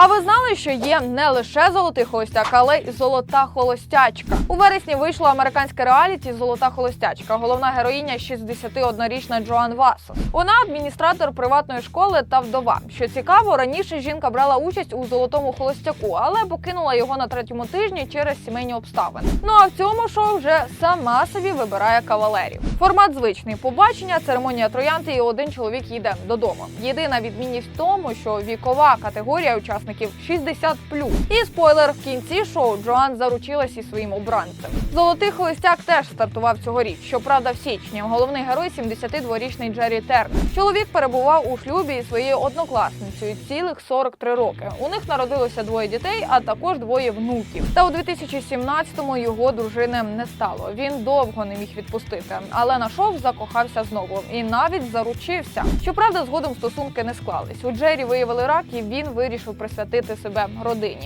А ви знали, що є не лише золотий холостяк, але й золота холостячка? У вересні вийшло американське реаліті Золота холостячка. Головна героїня 61-річна Джоан Васос. Вона адміністратор приватної школи та вдова. Що цікаво, раніше жінка брала участь у золотому холостяку, але покинула його на третьому тижні через сімейні обставини. Ну а в цьому шоу вже сама собі вибирає кавалерів. Формат звичний побачення, церемонія троянди і один чоловік їде додому. Єдина відмінність в тому, що вікова категорія учасників 60+. І спойлер в кінці шоу Джоан заручилась із своїм обранцем. Золотий холостяк теж стартував цьогоріч. Щоправда, в січні головний герой 72-річний Джері Тернер. Чоловік перебував у шлюбі із своєю однокласницею цілих 43 роки. У них народилося двоє дітей, а також двоє внуків. Та у 2017-му його дружини не стало. Він довго не міг відпустити, але на шоу закохався знову і навіть заручився. Щоправда, згодом стосунки не склались. У Джері виявили рак, і він вирішив присвятити себе родині.